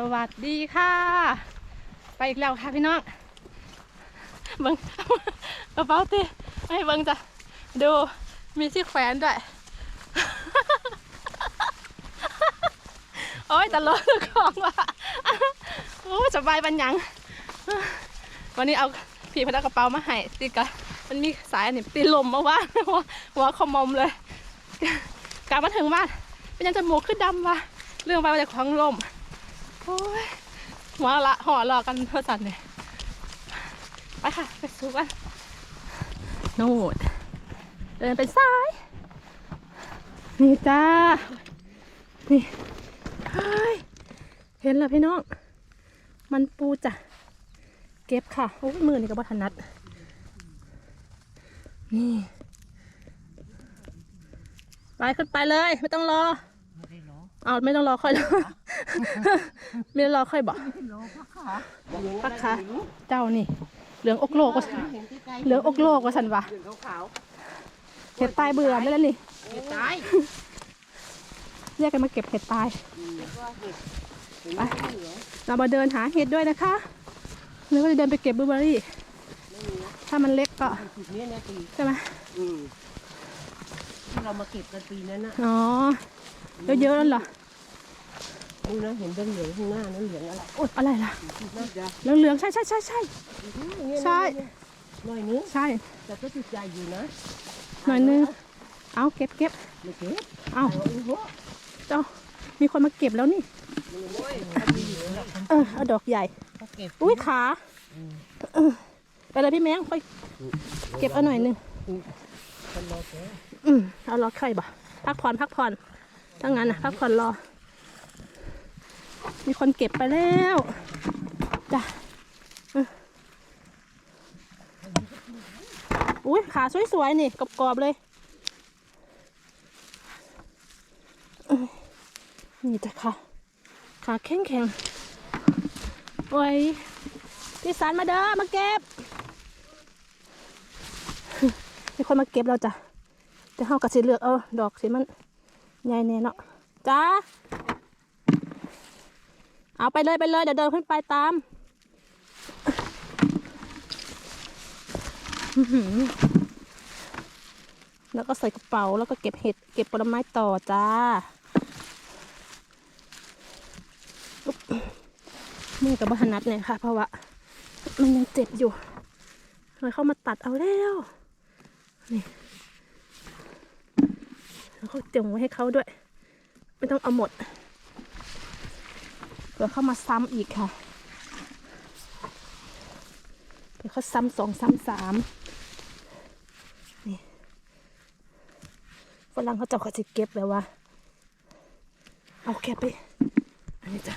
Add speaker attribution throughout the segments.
Speaker 1: สวัสดีค่ะ ไปอีกแล้วค่ะพี่น้องเบิ้งกระเป๋าตีให้เบิ้งจ้ะดูมีที่แขวนด้วย โอ้ยตลกของว่ะโอ้สบายบันยัง วันนี้เอาพี่พนักกระเป๋ามาให้ติดกะมันมีสายอันนี้ตีลมมาว่าหัวหัวขมมเลยกลับมาถึงบ้านเป็นยังจมูกขึ้นดำว่ะเรื่องไปมาจากของลม โอ้ยหัวละห่อรอกันเพื่อสันเนี่ยไปค่ะ ไปสู้กันโน่นเดินเป็นซ้าย นี่จ้า นี่เฮ้ยเห็นแล้วพี่น้อง มันปูจ้ะ เก็บค่ะ โอ้ยมือนี่ก็บ่ถนัด นี่ ไปขึ้นไปเลย ไม่ต้องรอ เอาไม่ต้องรอค่อยรอไม่ต้องรอค่อยบอก
Speaker 2: ไม่รอพักขา
Speaker 1: พักขาเจ้านี่ เหลืองอกโลกว่าสัน
Speaker 2: เห็นใกล้
Speaker 1: เหลืองอกโลกว่าสันวะ
Speaker 2: ๆเหลืองขาว
Speaker 1: เห็ดตายเบื่อได้แล้วนี่
Speaker 2: ๆเห็ดตาย
Speaker 1: เรียกกันมาเก็บเห็ดตาย
Speaker 2: เห็ดว่าเห็ดเห็นไหมเหลือง
Speaker 1: เรามาเดินหาเห็ดด้วยนะคะแล้วก็จะเดินไปเก็บบลูเบอร์รี่
Speaker 2: ไม่มีนะ
Speaker 1: ถ้ามันเล็กก็
Speaker 2: จุดนี้นะปี
Speaker 1: ใช่ไหม
Speaker 2: อืมที่เรามาเก็บกันปีนั้นนะ
Speaker 1: อ๋อ เยอะๆแล้วเหรอ
Speaker 2: ดูนะเห็นเป็นเหลืองข้างหน้านั้นเหลืองอะไร
Speaker 1: โอ๊ยอะไรล่ะ
Speaker 2: น่าจะ
Speaker 1: เหลืองๆใช่ใช่ใช่ใช่ ใช่
Speaker 2: หน่อยนึง
Speaker 1: ใช่
Speaker 2: แต่ก็ติดใจอยู่นะ
Speaker 1: หน่อยนึง เอาเก็บเก็บ
Speaker 2: ไม่เก็บ
Speaker 1: เอา
Speaker 2: เอาอีกหัว
Speaker 1: เจ้ามีคนมาเก็บแล้วนี่
Speaker 2: โอ้ย
Speaker 1: เออเอาดอกใหญ่
Speaker 2: เขาเก็บ
Speaker 1: อุ้ยขาเออไปเลยพี่แมงไปเก็บเอาหน่อยหนึง
Speaker 2: คนรอแก
Speaker 1: อืมเอารอไข่บ่พักผ่อนพักผ่อนถ้างั้นนะพักผ่อนรอ มีคนเก็บไปแล้วจ้ะอุ้ยขาสวยๆนี่กรอบๆเลย นี่จ้ะค่ะ ขาแข็งแข็งๆโอ้ยพี่สันมาเด้อมาเก็บ มีคนมาเก็บเราจ้ะจะเฮากับสิเลือกเอาดอกสิมันใหญ่แน่เนาะจ้า เอาไปเลยไปเลยเดี๋ยวเดินขึ้นไปตามแล้วก็ใส่กระเป๋าแล้วก็เก็บเห็ดเก็บผลไม้ต่อจ้ามือกับบัถนัดเนี่ยค่ะเพราะว่ามันยังเจ็บอยู่เลยเข้ามาตัดเอาแล้วนี่แล้วเขาจงไว้ให้เขาด้วย ไม่ต้องเอาหมด เดี๋ยวเข้ามาซ้ำอีกค่ะเดี๋ยวเขาซ้ำสองซ้ำสามนี่ฝรั่งเขาเจะเขาจะเก็บแบบว่า เอาแค่ไป อันนี้จ้ะ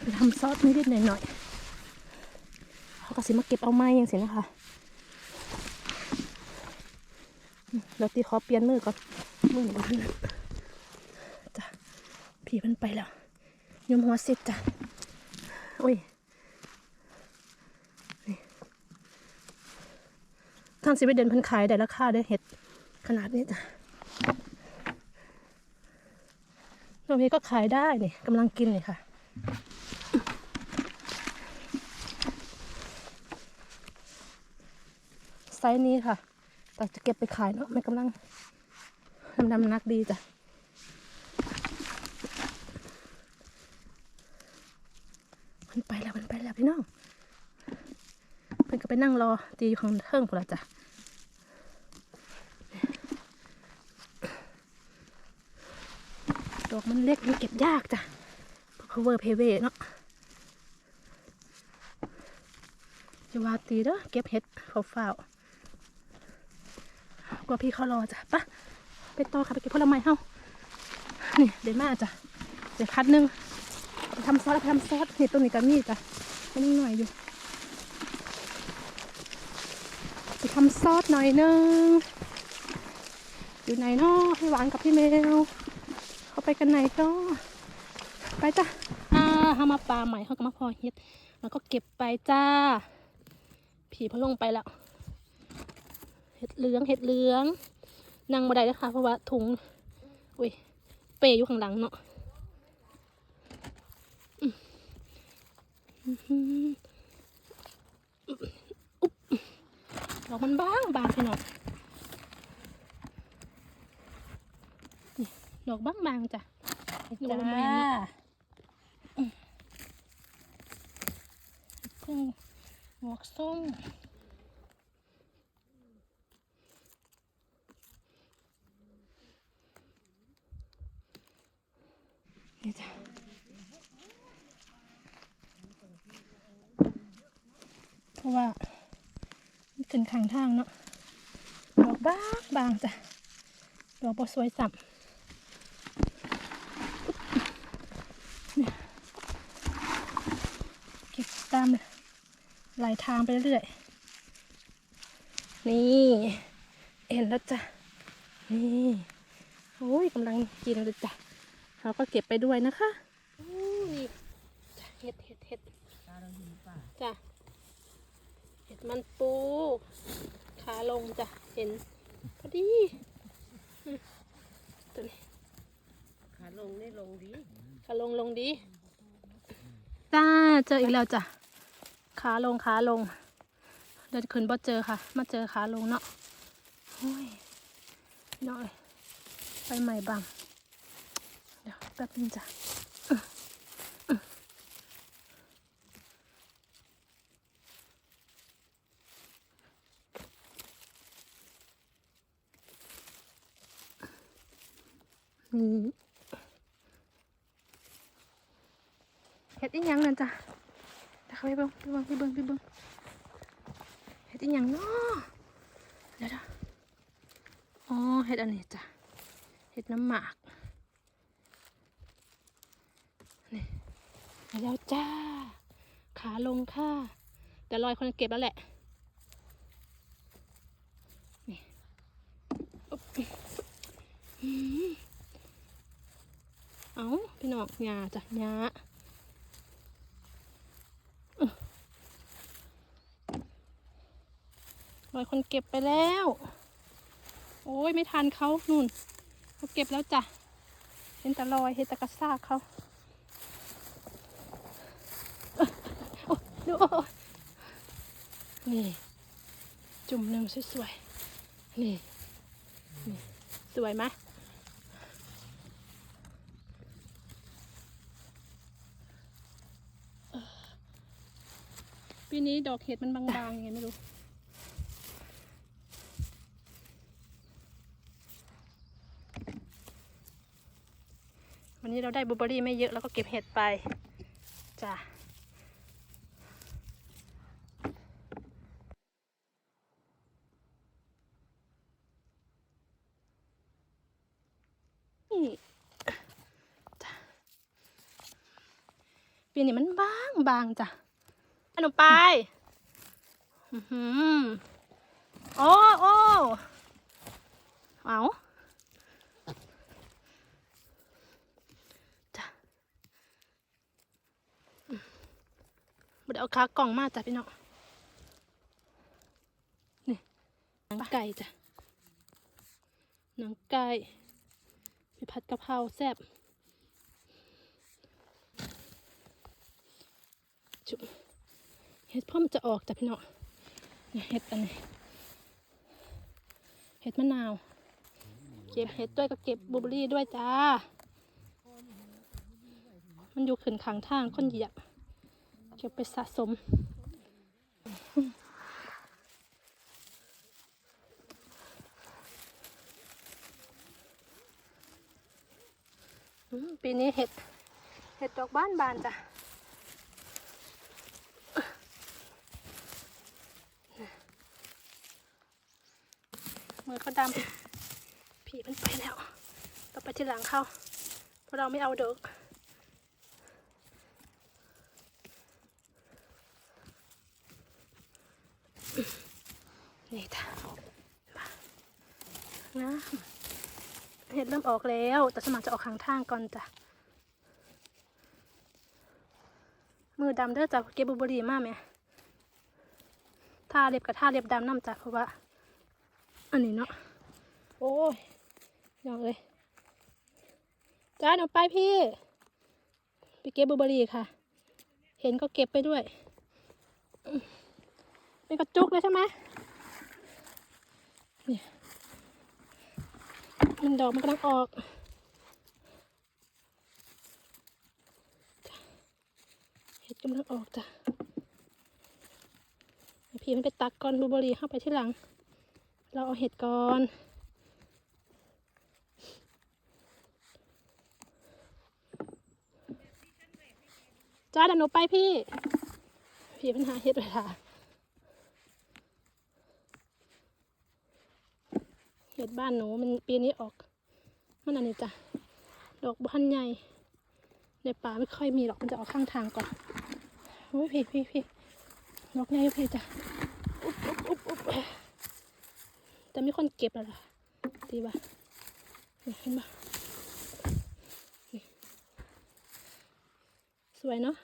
Speaker 1: ไปทำซอสนิดๆหน่อยๆเขาก็สิมาเก็บเอาไม้ยังสินะคะเดี๋ยวตีขอเปลี่ยนมือก่อนมือหนูนี่จ้ะผีมันไปแล้ว ยมหัวสร็จจ้ะโอ้ยทางสิบเดือนพันขายได้ราคาได้เห็ดขนาดนี้จ้ะตรงนี้ก็ขายได้นี่กำลังกินเลยค่ะไซส์นี้ค่ะ แต่จะเก็บไปขายเนาะมันกำลังดำดำนักดีจ้ะ มันไปแล้วมันไปแล้วพี่น้องเพิ่นก็ไปนั่งรอตีอยู่ข้างเทิงพอละจ้ะดอกมันเล็กมันเก็บยากจ้ะเพราะเวอร์เพเวเนาะจะวาตีเด้อเก็บเห็ดเฝ้าๆกว่าพี่เขารอจ้ะปะไปต่อค่ะไปเก็บผลไม้เฮานี่เดี๋ยวมาจ้ะเดี๋ยวพัดนึง ทำซอสทำซอสนี่ตรงนี้ก็มีจ้ะม่นิดหน่อยอยู่ไปทำซอสหน่อยนึงอยู่ไหนเนาะให้หวานกับพี่เมลเขาไปกันไหนก็ไปจ้ะอ่าเฮามาปลาใหม่เขาก็มาพอเฮ็ดแล้วก็เก็บไปจ้า ผีพะลงไปแล้วเห็ดเหลืองเห็ดเหลืองนั่งมาได้แล้วค่ะเพราะว่าถุงอุ้ยเปยอยู่ข้างหลังเนาะอืม อื้อหืออุ๊บ ดอกมันบางบางพี่น้องนี่ดอกบางบางๆจ้ะ
Speaker 2: จ้า
Speaker 1: พึ่งหมวกส้มนี่จ้ะเพราะว่ามัน ขึ้นข้างทางเนาะดอกบางบางจ้ะดอกบสวยสับเก็บตามไหลายทางไปเรื่อยนี่เห็นแล้วจ้ะนี่โอ้ยกำลังกินเลยจ้ะเราก็เก็บไปด้วยนะคะนี่เห็ดเห็ดเห็ดจ้ะ มันปู ขาลงจ้ะ เห็น พอดีอืมตัวนี้
Speaker 2: ขาลงนี่ลงดี
Speaker 1: ขาลงลงดีจ้าเจออีกแล้วจ้ะ ขาลงขาลง เดินขึ้นบ่เจอค่ะ มาเจอขาลงเนาะโอ้ยน้อย ไปใหม่บัง เดี๋ยวแป๊บนึงจ้ะอื้ออื้อ นี่เฮ็ดอีหยังนั่นจ้ะเดี๋ยวไปเบิ่งไปเบิ่งไปเบิ่งไปเบิ่งเฮ็ดอีหยังเนาะเดี๋ยวอ๋อเฮ็ดอันนี้จ้ะเฮ็ดน้ำหมากนี่แล้วจ้า ขาลงค่ะ แต่ลอยคนเก็บแล้วแหละนี่อุ๊บอืม เอาพี่น้องหญ้าจ้ะหญ้าลอยคนเก็บไปแล้ว โอ้ยไม่ทันเขานู่นเขาเก็บแล้วจ้ะเห็นแต่ลอยเห็นแต่กระซากเขาดูนี่จุ่มหนึ่งสวยๆนี่นี่ สวยไหมเออ ปีนี้ดอกเห็ดมันบางๆยังไงไม่รู้ วันนี้เราได้บลูเบอร์รี่ไม่เยอะแล้วก็เก็บเห็ดไปจ้ะนี่จ้ะปีนี้มันบางบางจ้ะ ขนมปายอือหือโอ้โอ้เอาจ้ะมบ่ได้เอาขากล่องมาจ้ะพี่น้อง นี่หนังไก่จ้ะหนังไก่ไปผัดกะเพราแซ่บจุ เห็ดพ่อมันจะออกจ้ะพี่น้องนี่เห็ดอันนี้เห็ดมะนาว เก็บเห็ดด้วยก็เก็บบลูเบอรี่ด้วยจ้า มันอยู่ขึ้นข้างทางคนเหยียบเก็บไปสะสมอืมปีนี้เห็ด เห็ดดอกบ้านบานจ้ะ มือเขาดำผีมันไปแล้วต่อไปที่หลังเขาเพราะเราไม่เอาเด็กนี่จ้ะมานะเห็ดเริ่มออกแล้ว แต่สมัครจะออกข้างทางก่อนจ้ะ มือดำเด้อจ้ะเก็บบลูเบรีมากไหมท่าเล็บกับท่าเล็บดำน้ำจ้ะเพราะว่า อันนี้เนาะ โอ้ยยองเลยจ้าหนูไปพี่ ไปเก็บบลูเบอรี่ค่ะ เห็นก็เก็บไปด้วยมเป็นกระจุกเลยใช่ไหมเนี่ยมันดอกมันกำลังออก เห็ดกำลังออกจ้ะพี่มันไปตักก่อนบลูเบอร์รี่เข้าไปที่หลัง เราเอาเห็ดก่อน จ้าเดี๋ยวหนูไปพี่ พี่ปัญหาเฮ็ดเวลาเห็ดบ้านหนูมันปีนี้ออก มันอันนี้จ้ะ ดอกบานใหญ่ ในป่าไม่ค่อยมีหรอกมันจะออกข้างทางก่อนโอ้ยพี่พี่พี่ดอกใหญ่พี่จ้ะอุ๊บอุ๊บอุ๊บอุ๊บ แต่มีคนเก็บแล้วล่ะดีป่ะเห็นป่ะสวยเนาะ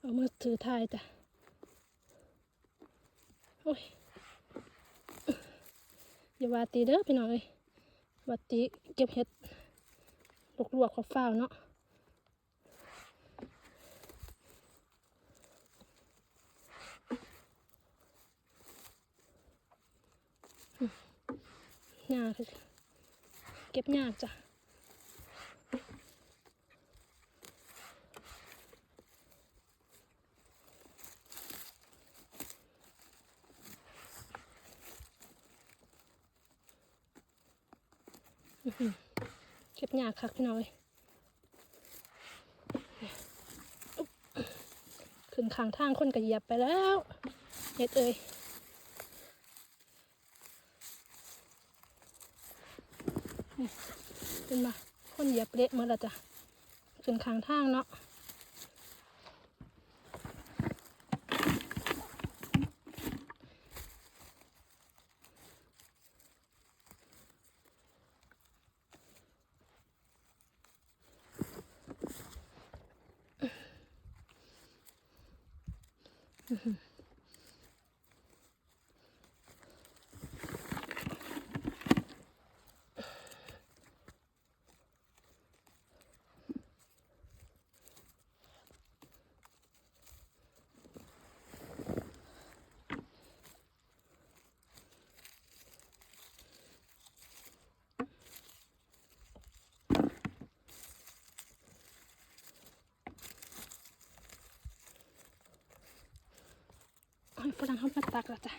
Speaker 1: เอามือถือถ่ายจ้ะ โอ้ยอย่าว่าตีเด้อพี่น้องเอ้ยว่าตีเก็บเห็ด ลวกๆเขาเฝ้าเนาะหญ้าเก็บหน้าจ้ะอือ เก็บหยาคักพี่น้อยขึ้นข้างทางคนก็เหยียบไปแล้วเฮ็ดเอ้ยนี่เป็นมาคนเหยียบเละมาแล้วจ้ะขึ้นข้างทางเนาะ Mm-hmm. เอาให้ฝรั่งเขามาตักแล้วจ้ะ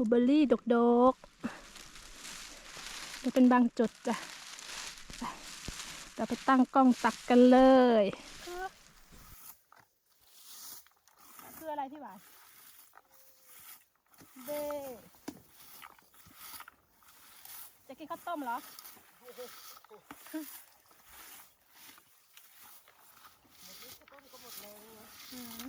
Speaker 1: ลูเบอร์รี่ดกดกๆจะเป็นบางจุดจ้ะ เราไปตั้งกล้องตักกันเลยคือคืออะไรพี่หวานเบจะกินข้าวต้มเหรอ อืม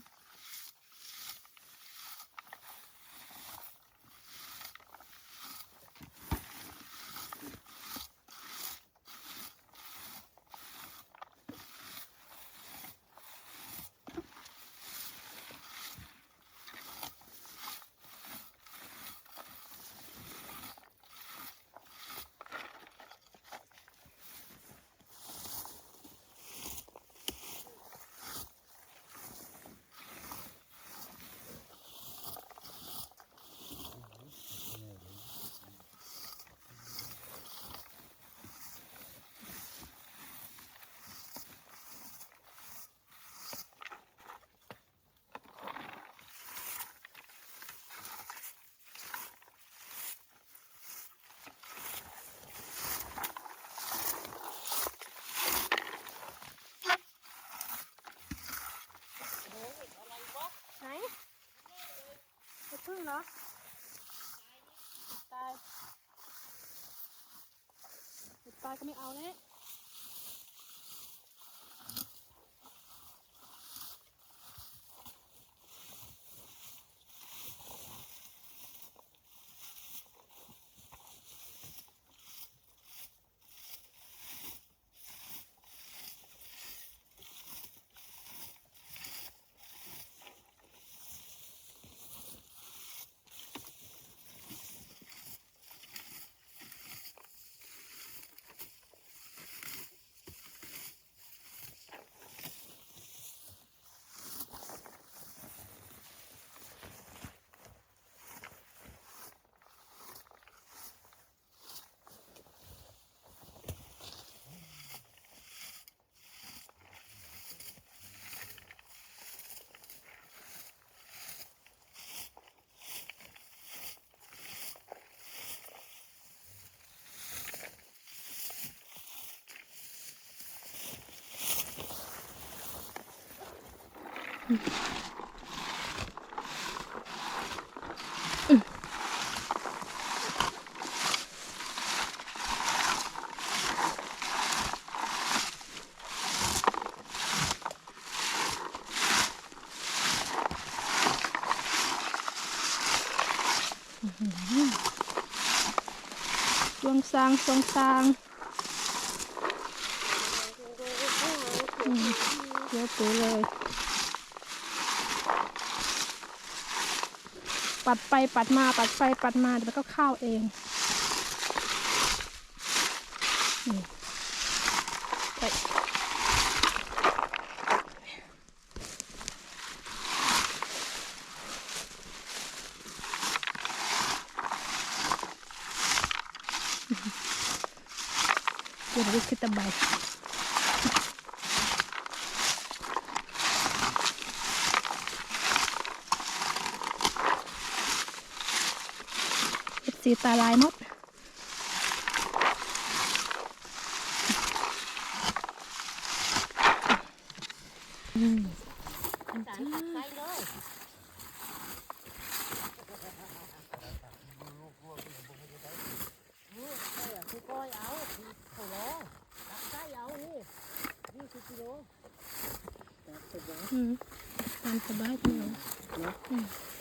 Speaker 1: ไหน เหรอตายตายก็ไม่เอาเนี่ยดว งซางทรงซางอืมเยอะ ปัดไปปัดมาปัดไปปัดมาเดี๋ยวก็เข้าเองเดี๋ยวเราขึ้นตะไบ เอฟซีตาลายหมด
Speaker 2: สารตัดไส้เลยนี่ใช่อะคือก้อยเอาเขาล้อตัดไส้เอา นี่ยี่สิบกิโลตัดเสร็จแล้ว
Speaker 1: อืมตามสบายพี่น้อง
Speaker 2: เนาะ
Speaker 1: อืม
Speaker 2: ที่สบายคนไปน้อยไม่เหนียวหมกได้ง่าย